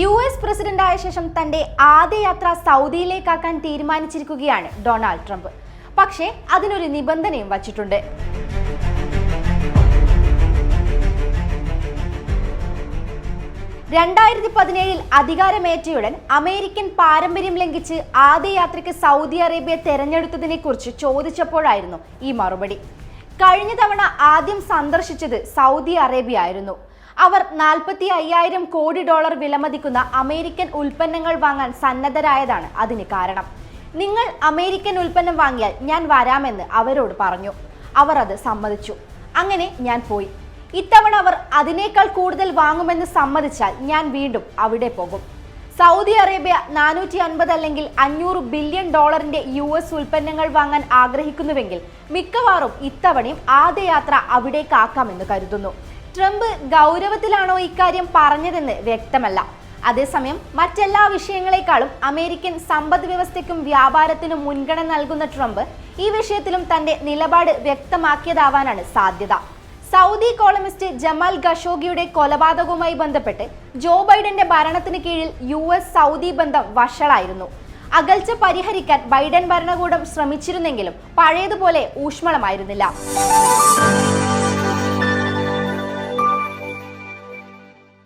U S പ്രസിഡന്റായ ശേഷം തന്റെ ആദ്യ യാത്ര സൗദിയിലേക്കാക്കാൻ തീരുമാനിച്ചിരിക്കുകയാണ് ഡൊണാൾഡ് ട്രംപ്. പക്ഷേ അതിനൊരു നിബന്ധനയും വച്ചിട്ടുണ്ട്. രണ്ടായിരത്തി പതിനേഴിൽ അധികാരമേറ്റയുടൻ അമേരിക്കൻ പാരമ്പര്യം ലംഘിച്ച് ആദ്യ യാത്രയ്ക്ക് സൗദി അറേബ്യ തെരഞ്ഞെടുത്തതിനെ കുറിച്ച് ചോദിച്ചപ്പോഴായിരുന്നു ഈ മറുപടി. കഴിഞ്ഞ തവണ ആദ്യം സന്ദർശിച്ചത് സൗദി അറേബ്യ ആയിരുന്നു. അവർ നാൽപ്പത്തി അയ്യായിരം കോടി ഡോളർ വിലമതിക്കുന്ന അമേരിക്കൻ ഉൽപ്പന്നങ്ങൾ വാങ്ങാൻ സന്നദ്ധരായതാണ് അതിന് കാരണം. നിങ്ങൾ അമേരിക്കൻ ഉൽപ്പന്നം വാങ്ങിയാൽ ഞാൻ വരാമെന്ന് അവരോട് പറഞ്ഞു. അവർ അത് സമ്മതിച്ചു. അങ്ങനെ ഞാൻ പോയി. ഇത്തവണ അവർ അതിനേക്കാൾ കൂടുതൽ വാങ്ങുമെന്ന് സമ്മതിച്ചാൽ ഞാൻ വീണ്ടും അവിടെ പോകും. സൗദി അറേബ്യ നാനൂറ്റി അൻപത് അല്ലെങ്കിൽ അഞ്ഞൂറ് ബില്യൺ ഡോളറിന്റെ യു എസ് ഉൽപ്പന്നങ്ങൾ വാങ്ങാൻ ആഗ്രഹിക്കുന്നുവെങ്കിൽ മിക്കവാറും ഇത്തവണയും ആദ്യ യാത്ര അവിടേക്കാക്കാമെന്ന് കരുതുന്നു. ട്രംപ് ഗൗരവത്തിലാണോ ഇക്കാര്യം പറഞ്ഞതെന്ന് വ്യക്തമല്ല. അതേസമയം മറ്റെല്ലാ വിഷയങ്ങളെക്കാളും അമേരിക്കൻ സമ്പദ് വ്യവസ്ഥയ്ക്കും വ്യാപാരത്തിനും മുൻഗണന നൽകുന്ന ട്രംപ് ഈ വിഷയത്തിലും തന്റെ നിലപാട് വ്യക്തമാക്കിയതാവാനാണ് സാധ്യത. സൗദി കോളമിസ്റ്റ് ജമാൽ ഖഷോഗിയുടെ കൊലപാതകവുമായി ബന്ധപ്പെട്ട് ജോ ബൈഡന്റെ ഭരണത്തിന് കീഴിൽ യു എസ് സൗദി ബന്ധം വഷളായിരുന്നു. അകൽച്ച പരിഹരിക്കാൻ ബൈഡൻ ഭരണകൂടം ശ്രമിച്ചിരുന്നെങ്കിലും പഴയതുപോലെ ഊഷ്മളമായിരുന്നില്ല.